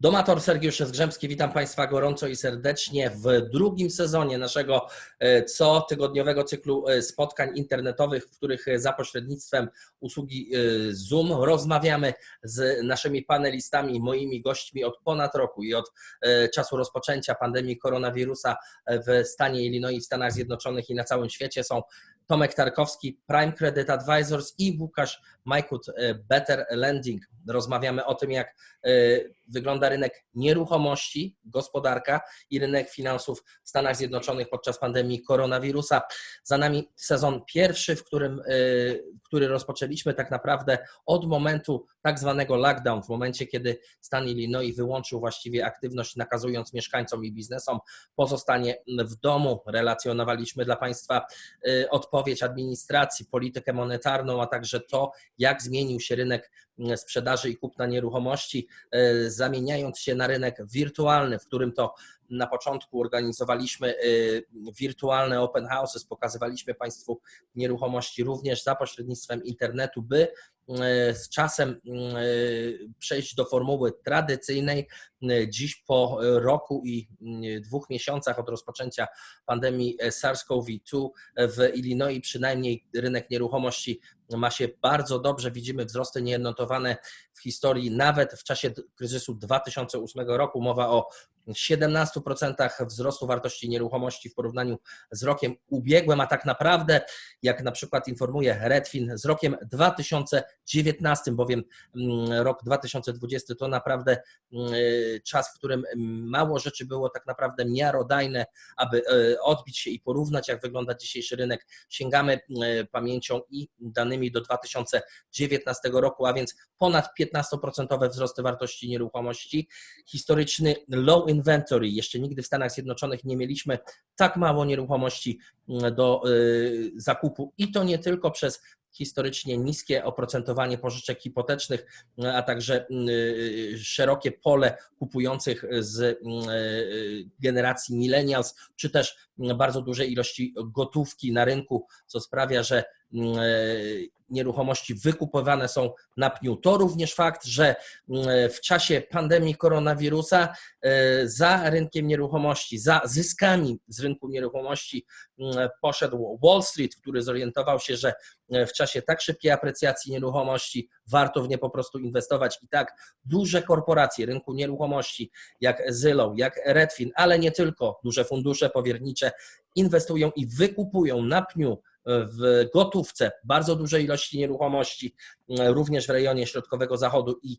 Domator Sergiusz Zgrzemski, witam Państwa gorąco i serdecznie w drugim sezonie naszego e, cotygodniowego cyklu e, spotkań internetowych, w których za pośrednictwem usługi e, Zoom rozmawiamy z naszymi panelistami, moimi gośćmi od ponad roku i od czasu rozpoczęcia pandemii koronawirusa w stanie Illinois, w Stanach Zjednoczonych i na całym świecie. Są Tomek Tarkowski, Prime Credit Advisors i Łukasz Majkut, Better Lending. Rozmawiamy o tym, jak wygląda rynek nieruchomości, gospodarka i rynek finansów w Stanach Zjednoczonych podczas pandemii koronawirusa. Za nami sezon pierwszy, w którym, y, który rozpoczęliśmy tak naprawdę od momentu tak zwanego lockdown, w momencie, kiedy stan Illinois wyłączył właściwie aktywność, nakazując mieszkańcom i biznesom pozostanie w domu. Relacjonowaliśmy dla Państwa y, odpowiedź administracji, politykę monetarną, a także to, jak zmienił się rynek sprzedaży i kupna nieruchomości, zamieniając się na rynek wirtualny, w którym to na początku organizowaliśmy y, wirtualne open houses, pokazywaliśmy Państwu nieruchomości również za pośrednictwem internetu, by z czasem y, przejść do formuły tradycyjnej. Dziś po roku i dwóch miesiącach od rozpoczęcia pandemii SARS-CoV-2 w Illinois przynajmniej rynek nieruchomości ma się bardzo dobrze. Widzimy wzrosty niejednotowane w historii, nawet w czasie kryzysu 2008 roku. Mowa o 17% wzrostu wartości nieruchomości w porównaniu z rokiem ubiegłym, a tak naprawdę, jak na przykład informuje Redfin, z rokiem 2019, bowiem mm, rok 2020 to naprawdę mm, czas, w którym mało rzeczy było tak naprawdę miarodajne, aby e, odbić się i porównać, jak wygląda dzisiejszy rynek. Sięgamy e, pamięcią i danymi do 2019 roku, a więc ponad 15% wzrosty wartości nieruchomości. Historyczny low inventory. Jeszcze nigdy w Stanach Zjednoczonych nie mieliśmy tak mało nieruchomości mm, do y, zakupu i to nie tylko przez historycznie niskie oprocentowanie pożyczek hipotecznych, a także y, szerokie pole kupujących z y, generacji millennials, czy też bardzo duże ilości gotówki na rynku, co sprawia, że nieruchomości wykupywane są na pniu. To również fakt, że mm, w czasie pandemii koronawirusa e, za rynkiem nieruchomości, za zyskami z rynku nieruchomości mm, poszedł Wall Street, który zorientował się, że e, w czasie tak szybkiej aprecjacji nieruchomości warto w nie po prostu inwestować i tak duże korporacje rynku nieruchomości jak Zillow, jak Redfin, ale nie tylko, duże fundusze powiernicze inwestują i wykupują na pniu w gotówce bardzo duże ilości nieruchomości, również w rejonie środkowego zachodu i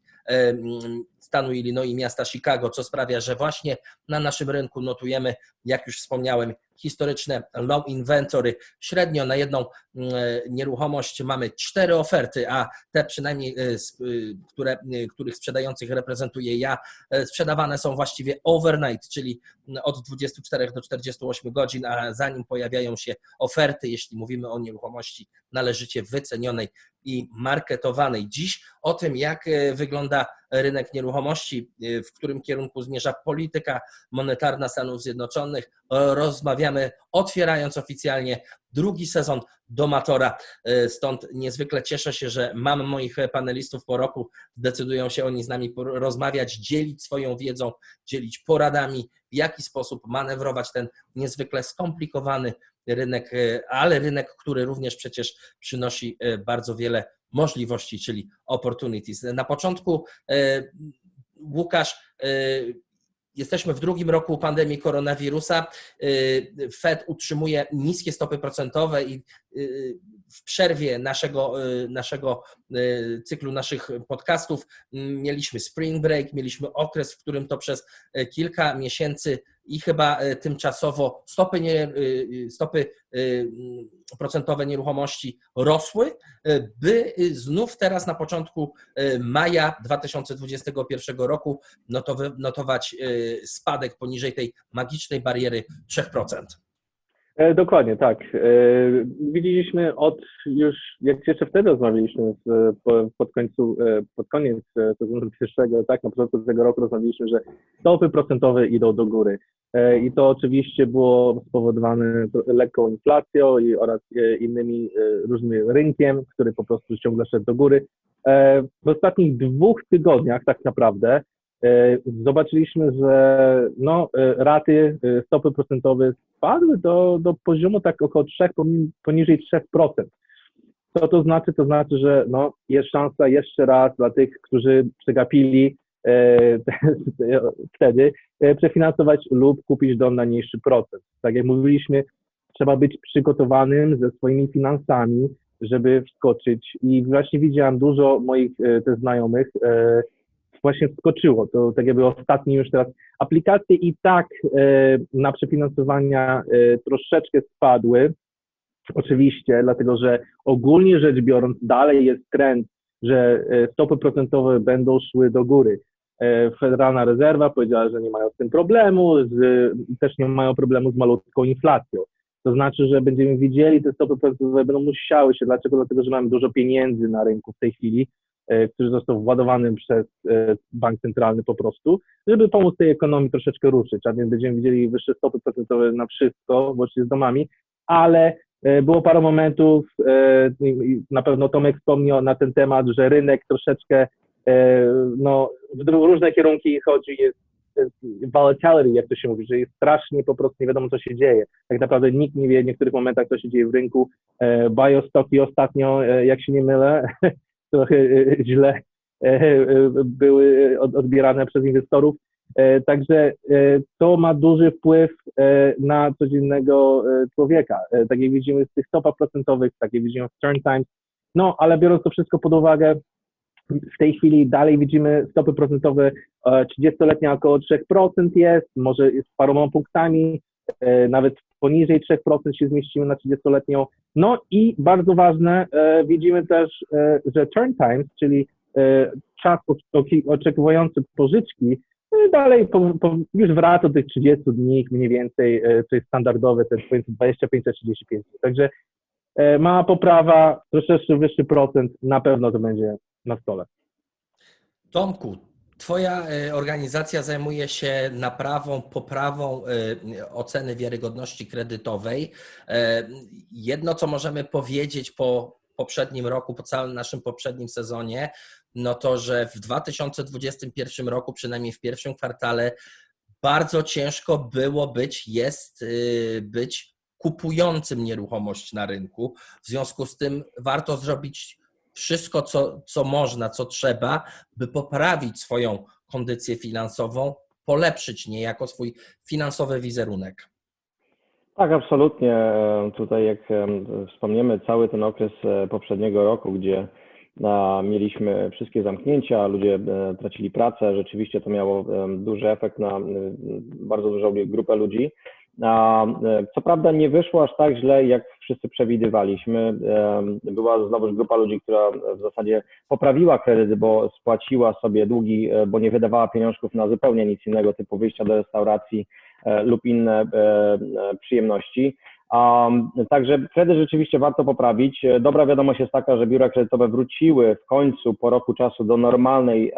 stanu Illinois i miasta Chicago, co sprawia, że właśnie na naszym rynku notujemy, jak już wspomniałem, historyczne low inventory. Średnio na jedną mm, nieruchomość mamy cztery oferty, a te przynajmniej, e, e, które, e, których sprzedających reprezentuję ja, sprzedawane są właściwie overnight, czyli od 24 do 48 godzin, a zanim pojawiają się oferty, jeśli mówimy o nieruchomości należycie wycenionej i marketowanej. Dziś o tym, jak wygląda rynek nieruchomości, w którym kierunku zmierza polityka monetarna Stanów Zjednoczonych, rozmawiamy, otwierając oficjalnie drugi sezon Domatora. Stąd niezwykle cieszę się, że mam moich panelistów po roku, decydują się oni z nami rozmawiać, dzielić swoją wiedzą, dzielić poradami, w jaki sposób manewrować ten niezwykle skomplikowany rynek, ale rynek, który również przecież przynosi bardzo wiele możliwości, czyli opportunities. Na początku Łukasz Jesteśmy w drugim roku pandemii koronawirusa. Y, Fed utrzymuje niskie stopy procentowe i y, w przerwie naszego, y, naszego cyklu naszych podcastów mieliśmy spring break, mieliśmy okres, w którym to przez kilka miesięcy i chyba e, tymczasowo stopy, nie, e, e, stopy procentowe nieruchomości rosły, by znów teraz na początku maja 2021 roku notować spadek poniżej tej magicznej bariery 3%. E, dokładnie, tak. E, widzieliśmy od już, jak jeszcze wtedy rozmawialiśmy pod, końcu, e, pod koniec sezonu pierwszego, tak, na początku tego roku rozmawialiśmy, że stopy procentowe idą do góry. I to oczywiście było spowodowane lekką inflacją i oraz innymi różnymi rynkiem, który po prostu ciągle szedł do góry. W ostatnich dwóch tygodniach tak naprawdę e, zobaczyliśmy, że no, e, raty, e, stopy procentowe spadły do, do poziomu tak około 3, poni- poniżej 3%. Co to znaczy? To znaczy, że no, jest szansa jeszcze raz dla tych, którzy przegapili e, wtedy e, przefinansować lub kupić dom na niższy procent. Tak jak mówiliśmy, trzeba być przygotowanym ze swoimi finansami, żeby wskoczyć i właśnie widziałem dużo moich e, znajomych e, właśnie wskoczyło. To tak jakby ostatni już teraz aplikacje i tak e, na przefinansowania e, troszeczkę spadły. Oczywiście, dlatego że ogólnie rzecz biorąc dalej jest trend, że e, stopy procentowe będą szły do góry. Federalna Rezerwa powiedziała, że nie mają z tym problemu, z, też nie mają problemu z malutką inflacją. To znaczy, że będziemy widzieli, te stopy procentowe będą musiały się. Dlaczego? Dlatego, że mamy dużo pieniędzy na rynku w tej chwili, który został władowany przez e, bank centralny po prostu, żeby pomóc tej ekonomii troszeczkę ruszyć. A więc będziemy widzieli wyższe stopy procentowe na wszystko, łącznie z domami, ale e, było parę momentów, e, na pewno Tomek wspomniał na ten temat, że rynek troszeczkę e, no, w różne kierunki chodzi, jest, volatility, jak to się mówi, że jest strasznie po prostu nie wiadomo, co się dzieje. Tak naprawdę nikt nie wie w niektórych momentach, co się dzieje w rynku. E, Biostoki ostatnio, e, jak się nie mylę, trochę e, źle e, e, były od- odbierane przez inwestorów. Także to ma duży wpływ na codziennego człowieka. Tak jak widzimy z tych stopach procentowych, tak jak widzimy w turn times. No, ale biorąc to wszystko pod uwagę, w tej chwili dalej widzimy stopy procentowe e, 30-letnia około 3% jest, może z paroma punktami, nawet poniżej 3% się zmieścimy na 30-letnią. No i bardzo ważne, e, widzimy też, e, że turn times, czyli e, czas oczekiwający pożyczki, e, dalej już wraca do tych 30 dni mniej więcej, e, to jest standardowe, to jest pomiędzy 25 a 35. Także e, mała poprawa, troszeczkę wyższy procent, na pewno to będzie na stole. Tomku, Twoja e, organizacja zajmuje się naprawą, poprawą e, oceny wiarygodności kredytowej. E, Jedno, co możemy powiedzieć po poprzednim roku, po całym naszym poprzednim sezonie, no to, że w 2021 roku, przynajmniej w pierwszym kwartale, bardzo ciężko było być, jest być kupującym nieruchomość na rynku. W związku z tym warto zrobić wszystko, co, co można, co trzeba, by poprawić swoją kondycję finansową, polepszyć niejako swój finansowy wizerunek. Tak, absolutnie. E, Tutaj, jak em, wspomniemy, cały ten okres e, poprzedniego roku, gdzie a, mieliśmy wszystkie zamknięcia, ludzie e, tracili pracę, rzeczywiście to miało duży efekt na e, bardzo dużą grupę ludzi. E, Co prawda nie wyszło aż tak źle, jak wszyscy przewidywaliśmy. Em, Była znowuż grupa ludzi, która w zasadzie poprawiła kredyty, bo spłaciła sobie długi, e, bo nie wydawała pieniążków na zupełnie nic innego, typu wyjścia do restauracji, e, lub inne e, e, przyjemności. Także kredyt rzeczywiście warto poprawić. E, Dobra wiadomość jest taka, że biura kredytowe wróciły w końcu po roku czasu do normalnej e,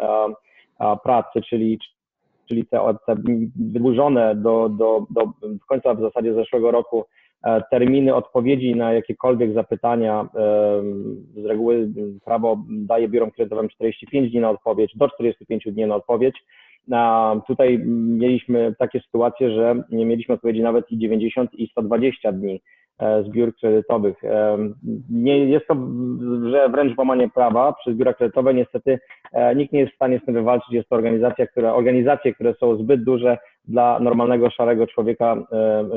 e, pracy, czyli, czyli te, te wydłużone do, do, do końca w zasadzie zeszłego roku e, terminy odpowiedzi na jakiekolwiek zapytania. e, Z reguły prawo daje biurom kredytowym 45 dni na odpowiedź, do 45 dni na odpowiedź. Tutaj mieliśmy takie sytuacje, że nie mieliśmy odpowiedzi nawet i 90 i 120 dni e, z biur kredytowych. E, Nie jest to że wręcz łamanie prawa przez biura kredytowe. Niestety e, nikt nie jest w stanie z tym wywalczyć. Jest to organizacja, która, organizacje, które są zbyt duże dla normalnego szarego człowieka,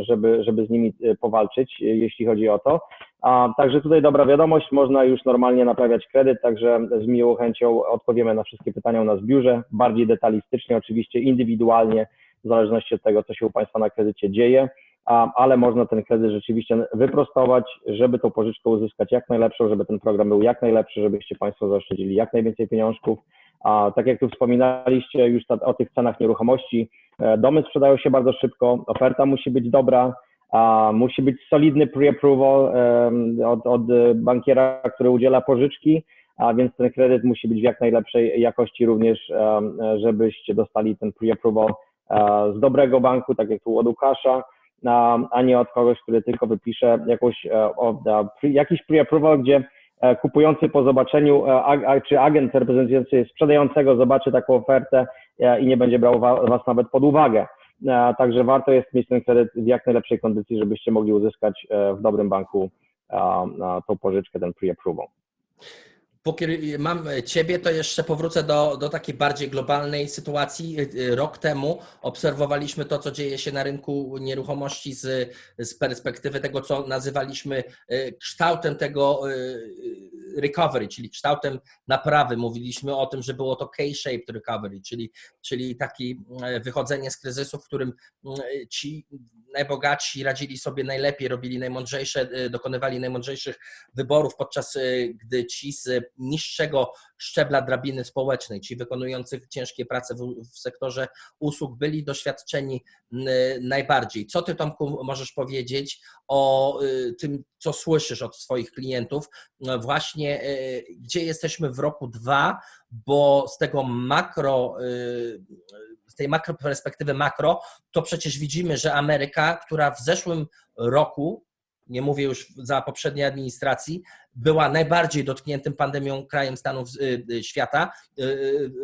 żeby, żeby z nimi powalczyć, jeśli chodzi o to. A, także tutaj dobra wiadomość, można już normalnie naprawiać kredyt, także z miłą chęcią odpowiemy na wszystkie pytania w biurze, bardziej detalistycznie, oczywiście indywidualnie, w zależności od tego, co się u Państwa na kredycie dzieje, ale można ten kredyt rzeczywiście wyprostować, żeby tą pożyczkę uzyskać jak najlepszą, żeby ten program był jak najlepszy, żebyście Państwo zaoszczędzili jak najwięcej pieniążków. A tak jak tu wspominaliście już o tych cenach nieruchomości, e, domy sprzedają się bardzo szybko, oferta musi być dobra, a musi być solidny pre-approval od, od bankiera, który udziela pożyczki, a więc ten kredyt musi być w jak najlepszej jakości również, żebyście dostali ten pre-approval e, z dobrego banku, tak jak tu od Łukasza, a, nie od kogoś, który tylko wypisze jakąś, e, jakiś pre-approval, gdzie e, kupujący po zobaczeniu, e, czy agent reprezentujący sprzedającego zobaczy taką ofertę i nie będzie brał wa- Was nawet pod uwagę. Także warto jest mieć ten kredyt w jak najlepszej kondycji, żebyście mogli uzyskać w dobrym banku tą pożyczkę, ten pre-approval. Póki mam Ciebie, to jeszcze powrócę do, do takiej bardziej globalnej sytuacji. Rok temu obserwowaliśmy to, co dzieje się na rynku nieruchomości z, z perspektywy tego, co nazywaliśmy e, kształtem tego recovery, czyli kształtem naprawy. Mówiliśmy o tym, że było to K-shaped recovery, czyli, czyli takie wychodzenie z kryzysu, w którym ci najbogatsi radzili sobie najlepiej, robili najmądrzejsze, dokonywali najmądrzejszych wyborów, podczas gdy ci z niższego szczebla drabiny społecznej, ci wykonujących ciężkie prace w, w sektorze usług byli doświadczeni najbardziej. Co ty Tomku możesz powiedzieć o tym, co słyszysz od swoich klientów, właśnie gdzie jesteśmy w roku dwa, bo z tego makro z tej makro perspektywy makro, to przecież widzimy, że Ameryka, która w zeszłym roku, nie mówię już za poprzedniej administracji, była najbardziej dotkniętym pandemią krajem Stanów świata,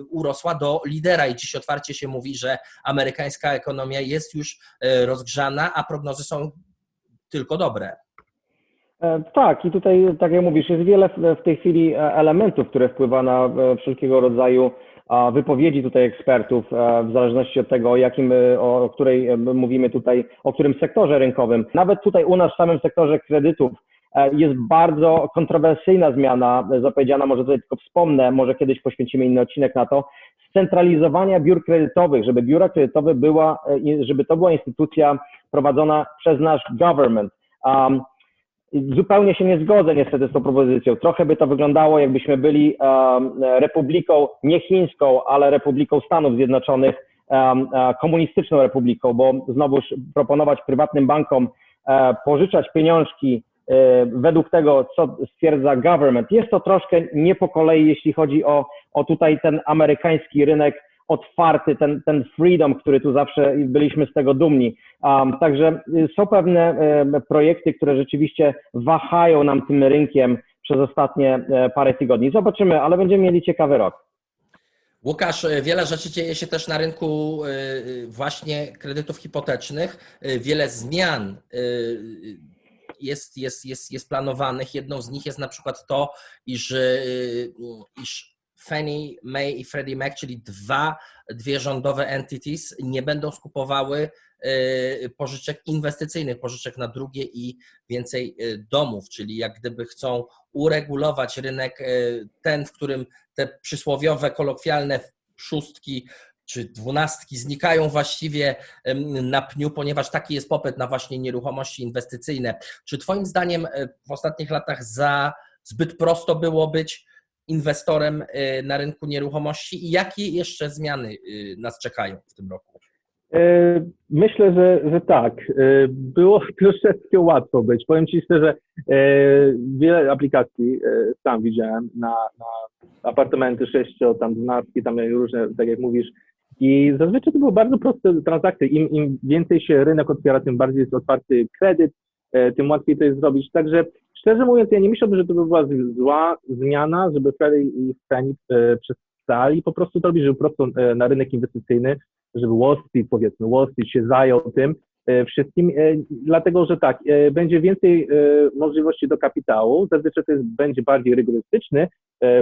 urosła do lidera i dziś otwarcie się mówi, że amerykańska ekonomia jest już rozgrzana, a prognozy są tylko dobre. Tak, i tutaj, tak jak mówisz, jest wiele w tej chwili elementów, które wpływa na wszelkiego rodzaju wypowiedzi tutaj ekspertów, w zależności od tego, o jakim, o której mówimy tutaj, o którym sektorze rynkowym. Nawet tutaj u nas w samym sektorze kredytów jest bardzo kontrowersyjna zmiana, zapowiedziana, może tutaj tylko wspomnę, może kiedyś poświęcimy inny odcinek na to, scentralizowania biur kredytowych, żeby biura kredytowe była, żeby to była instytucja prowadzona przez nasz government. Um, Zupełnie się nie zgodzę niestety z tą propozycją. Trochę by to wyglądało, jakbyśmy byli um, republiką nie chińską, ale republiką Stanów Zjednoczonych, um, komunistyczną republiką, bo znowuż proponować prywatnym bankom um, pożyczać pieniążki według tego, co stwierdza government. Jest to troszkę nie po kolei, jeśli chodzi o, o tutaj ten amerykański rynek otwarty, ten, ten freedom, który tu zawsze byliśmy z tego dumni. Um, także są pewne um, projekty, które rzeczywiście wahają nam tym rynkiem przez ostatnie um, parę tygodni. Zobaczymy, ale będziemy mieli ciekawy rok. Łukasz, wiele rzeczy dzieje się też na rynku właśnie kredytów hipotecznych. Wiele zmian jest, jest, jest, jest planowanych. Jedną z nich jest na przykład to, iż, iż Fannie Mae i Freddie Mac, czyli dwa, dwie rządowe entities, nie będą skupowały pożyczek inwestycyjnych, pożyczek na drugie i więcej domów, czyli jak gdyby chcą uregulować rynek ten, w którym te przysłowiowe, kolokwialne szóstki czy dwunastki znikają właściwie na pniu, ponieważ taki jest popyt na właśnie nieruchomości inwestycyjne. Czy Twoim zdaniem w ostatnich latach za zbyt prosto było być inwestorem na rynku nieruchomości i jakie jeszcze zmiany nas czekają w tym roku? Myślę, że, że tak. Było troszeczkę łatwo być. Powiem Ci szczerze, wiele aplikacji sam widziałem na, na apartamenty 6, tam 12, tam różne, tak jak mówisz, i zazwyczaj to były bardzo proste transakcje. Im, Im więcej się rynek otwiera, tym bardziej jest otwarty kredyt, tym łatwiej to jest zrobić. Także szczerze mówiąc, ja nie myślałbym, że to by była zła zmiana, żeby Freddie i Fannie przestali po prostu to robić, żeby po prostu na rynek inwestycyjny, żeby Wall Street, powiedzmy, Wall Street się zajął tym wszystkim, dlatego że tak, będzie więcej możliwości do kapitału, zazwyczaj to jest, będzie bardziej rygorystyczny,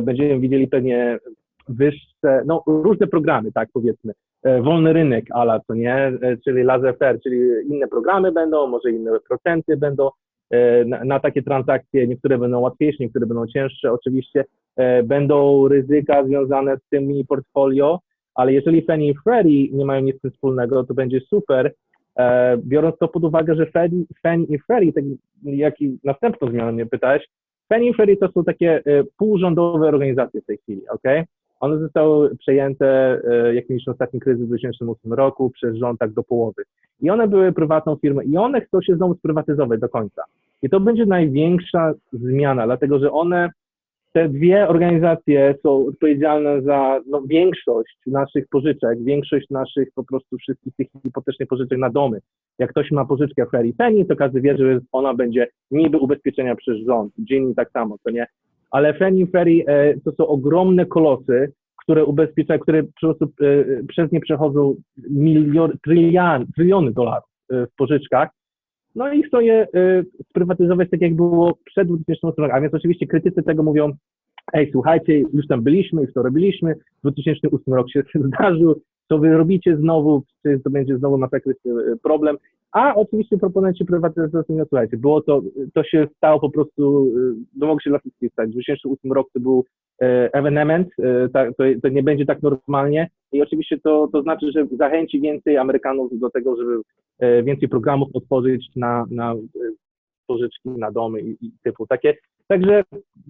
będziemy widzieli pewnie wyższe, no różne programy, tak powiedzmy, wolny rynek ala, co nie, czyli laissez-faire, czyli inne programy będą, może inne procenty będą na, na, takie transakcje, niektóre będą łatwiejsze, niektóre będą cięższe, oczywiście będą ryzyka związane z tym mini portfolio, ale jeżeli Fannie i Freddie nie mają nic wspólnego, to będzie super, biorąc to pod uwagę, że Fannie, Fannie i Freddie, tak jak i następną zmianę mnie pytałeś, Fannie i Freddie to są takie półrządowe organizacje w tej chwili, ok? One zostały przejęte, jak mieliśmy ostatni kryzys w 2008 roku, przez rząd tak do połowy. I one były prywatną firmą i one chcą się znowu sprywatyzować do końca. I to będzie największa zmiana, dlatego że one, te dwie organizacje są odpowiedzialne za no, większość naszych pożyczek, większość naszych po prostu wszystkich tych hipotecznych pożyczek na domy. Jak ktoś ma pożyczkę w Ferry Penny, to każdy wie, że ona będzie niby ubezpieczenia przez rząd. Ginny tak samo, to nie? Ale Fannie Ferry to są ogromne kolosy, które ubezpieczają, które prostu e, przez nie przechodzą milion, trylian, tryliony dolarów e, w pożyczkach, no i chcą je e, sprywatyzować tak, jak było przed 2008 rokiem. A więc oczywiście krytycy tego mówią, ej, słuchajcie, już tam byliśmy, już to robiliśmy, 2008 rok się zdarzył, co wy robicie znowu, czy to będzie znowu masakryczny e, problem. A oczywiście proponenci prywatyzacji, no słuchajcie, było to, to się stało po prostu, no mogło się dla wszystkich stać. 2008 rok to był e, ewenement, to, to nie będzie tak normalnie i oczywiście to, to znaczy, że zachęci więcej Amerykanów do tego, żeby więcej programów otworzyć na, na pożyczki, na domy i, i typu takie. Także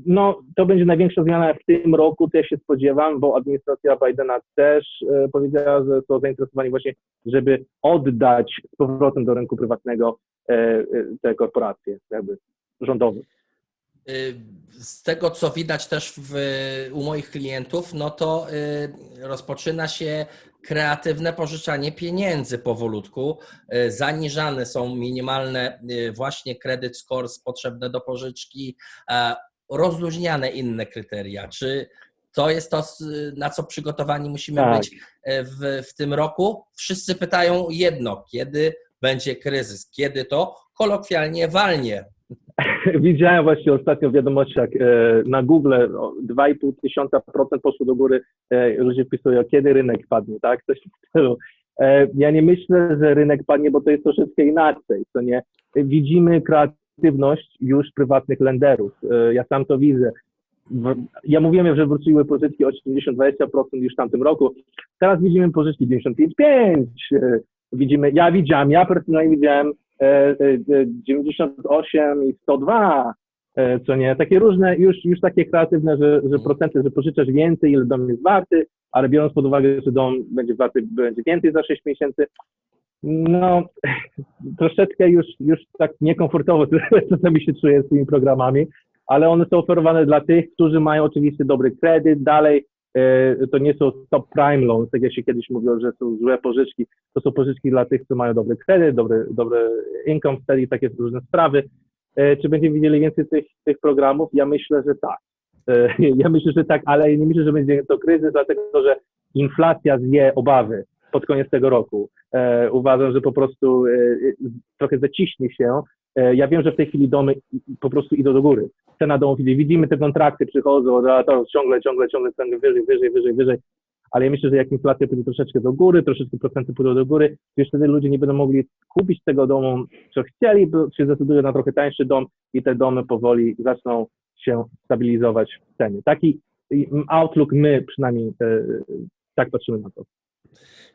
no, to będzie największa zmiana w tym roku, też się spodziewam, bo administracja Bidena też e, powiedziała, że są zainteresowani właśnie, żeby oddać z powrotem do rynku prywatnego e, e, te korporacje jakby rządowe. Y, Z tego, co widać też w, u moich klientów, no to y, rozpoczyna się kreatywne pożyczanie pieniędzy powolutku. Zaniżane są minimalne właśnie kredyt scores potrzebne do pożyczki, rozluźniane inne kryteria. Czy to jest to, na co przygotowani musimy Tak. być y, w, w tym roku? Wszyscy pytają jedno, kiedy będzie kryzys, kiedy to kolokwialnie walnie. Widziałem właśnie ostatnio w wiadomościach e, na Google o 2,5 tysiąca procent poszło do góry. E, ludzie wpisują, kiedy rynek padnie, tak? Coś w stylu. E, ja nie myślę, że rynek padnie, bo to jest troszeczkę inaczej, co nie? Widzimy kreatywność już prywatnych lenderów. E, ja sam to widzę. Ja mówiłem, że wróciły pożyczki o 70-20% już w tamtym roku. Teraz widzimy pożyczki 95%. e, Widzimy, ja widziałem, ja personalnie widziałem e, e, 98 i 102, e, co nie, takie różne, już, już takie kreatywne, że, że procenty, że pożyczasz więcej, ile dom jest warty, ale biorąc pod uwagę, że dom będzie warty, będzie więcej za 6 miesięcy, no troszeczkę już, już tak niekomfortowo czasami się czuję z tymi programami, ale one są oferowane dla tych, którzy mają oczywiście dobry kredyt, dalej e, to nie są top prime loans, tak jak się kiedyś mówiło, że są złe pożyczki, to są pożyczki dla tych, co mają dobry kredyt, dobry, dobry income wtedy i takie różne sprawy. E, Czy będziemy widzieli więcej tych, tych programów? Ja myślę, że tak. E, Ja myślę, że tak, ale nie myślę, że będzie to kryzys, dlatego że inflacja zje obawy pod koniec tego roku. E, Uważam, że po prostu e, trochę zaciśnie się. E, Ja wiem, że w tej chwili domy po prostu idą do góry. Cena domów idzie. Widzimy te kontrakty przychodzą, to ciągle, ciągle, ciągle ceny wyżej, wyżej, wyżej, wyżej ale ja myślę, że jak inflacja pójdzie troszeczkę do góry, troszeczkę procenty pójdą do góry, to już wtedy ludzie nie będą mogli kupić tego domu, co chcieli, bo się zdecydują na trochę tańszy dom i te domy powoli zaczną się stabilizować w cenie. Taki outlook my przynajmniej tak patrzymy na to.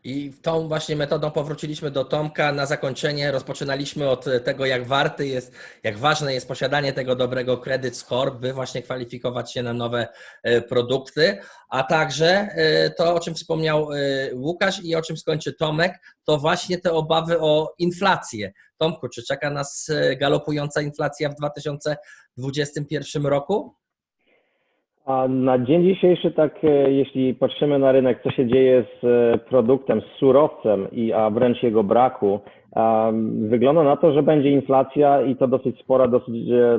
I tą właśnie metodą powróciliśmy do Tomka. Na zakończenie rozpoczynaliśmy od tego, jak warty jest, jak ważne jest posiadanie tego dobrego credit score, by właśnie kwalifikować się na nowe e, produkty, a także e, to, o czym wspomniał e, Łukasz i o czym skończy Tomek, to właśnie te obawy o inflację. Tomku, czy czeka nas galopująca inflacja w 2021 roku? A na dzień dzisiejszy, tak e, jeśli patrzymy na rynek, co się dzieje z e, produktem, z surowcem, i, a wręcz jego braku, wygląda na to, że będzie inflacja i to dosyć spora, dosyć e,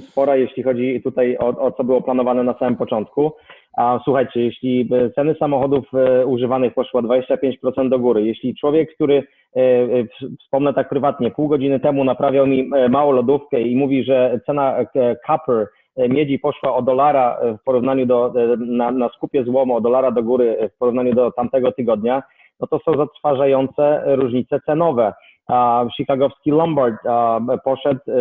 spora, jeśli chodzi tutaj o, o co było planowane na samym początku. A słuchajcie, jeśli ceny samochodów używanych poszła 25% do góry, jeśli człowiek, który, wspomnę tak prywatnie, pół godziny temu naprawiał mi małą lodówkę i mówi, że cena copper miedzi poszła o dolara e, w porównaniu do, e, na, na skupie złomu, o dolara do góry e, w porównaniu do tamtego tygodnia, no to są zatrważające różnice cenowe. A Chicagowski Lombard poszedł e,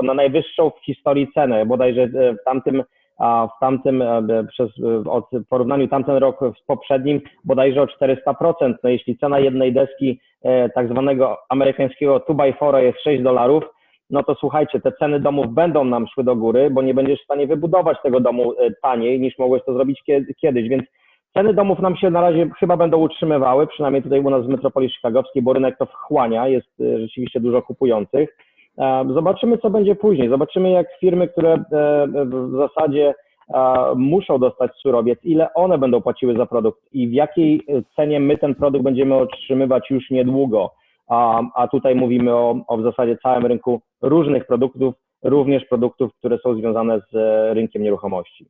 e, na najwyższą w historii cenę, bodajże e, w tamtym a w tamtym, e, przez, e, od, w porównaniu tamten rok z poprzednim bodajże o 400%. No jeśli cena jednej deski e, tak zwanego amerykańskiego 2x4 jest 6 dolarów, no to słuchajcie, te ceny domów będą nam szły do góry, bo nie będziesz w stanie wybudować tego domu e, taniej niż mogłeś to zrobić kie- kiedyś, więc ceny domów nam się na razie chyba będą utrzymywały, przynajmniej tutaj u nas w metropolii chicagowskiej, bo rynek to wchłania, jest e, rzeczywiście dużo kupujących. E, Zobaczymy, co będzie później. Zobaczymy, jak firmy, które w zasadzie muszą dostać surowiec, ile one będą płaciły za produkt i w jakiej cenie my ten produkt będziemy otrzymywać już niedługo. A, a tutaj mówimy o, o w zasadzie całym rynku różnych produktów, również produktów, które są związane z e, rynkiem nieruchomości.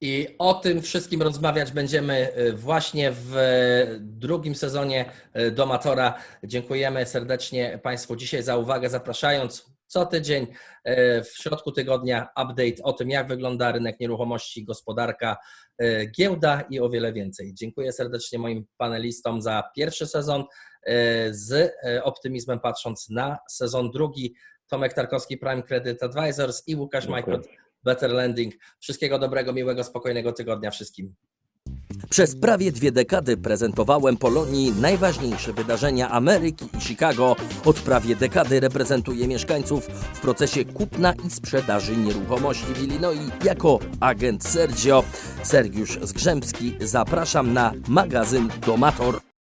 I o tym wszystkim rozmawiać będziemy y, właśnie w y, drugim sezonie Domatora. Dziękujemy serdecznie Państwu dzisiaj za uwagę, zapraszając co tydzień w środku tygodnia update o tym, jak wygląda rynek nieruchomości, gospodarka, giełda i o wiele więcej. Dziękuję serdecznie moim panelistom za pierwszy sezon, z y, optymizmem patrząc na sezon drugi. Tomek Tarkowski, Prime Credit Advisors i Łukasz Dziękuję. Majkot, Better Lending. Wszystkiego dobrego, miłego, spokojnego tygodnia wszystkim. Przez prawie dwie dekady prezentowałem Polonii najważniejsze wydarzenia Ameryki i Chicago. Od prawie dekady reprezentuję mieszkańców w procesie kupna i sprzedaży nieruchomości w Illinois jako agent Sergio. Sergiusz Zgrzębski, zapraszam na magazyn Domator.